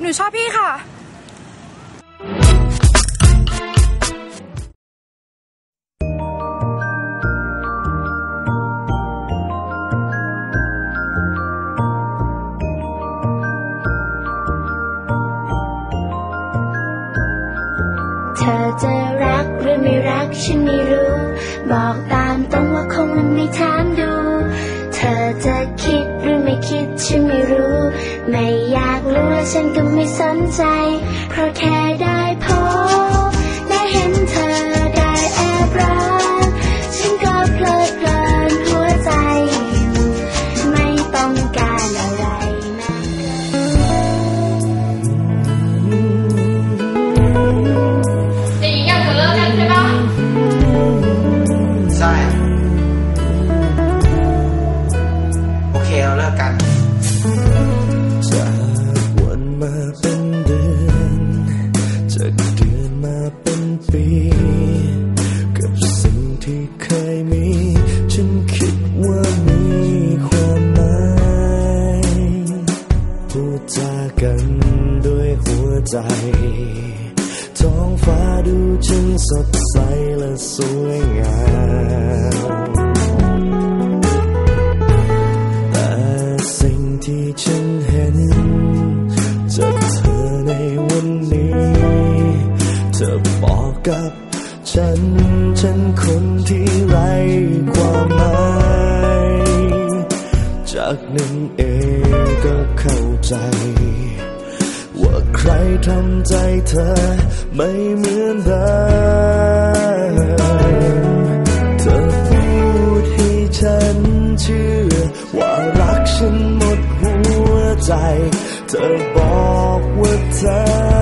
หนูชอบพี่ค่ะ เธอจะรักหรือไม่รักฉันไม่รู้ บอกตามตรงว่าคงไม่ถามดู เธอจะคิดหรือไม่คิดฉันไม่รู้ ไม่ และฉันก็ไม่สนใจ เพราะแค่ได้ กับสิ่งที่เคยมี ฉันคิดว่ามีความหมายพูดจากันด้วยหัวใจ ท้องฟ้าดูฉันสดใสและสวยงาม กับฉัน ฉันคนที่ไร้ความหมาย จากนั้นเองก็เข้าใจ ว่าใครทำใจเธอไม่เหมือนเดิมเธอพูดให้ฉันเชื่อ ว่ารักฉันหมดหัวใจ เธอบอกว่าเธอ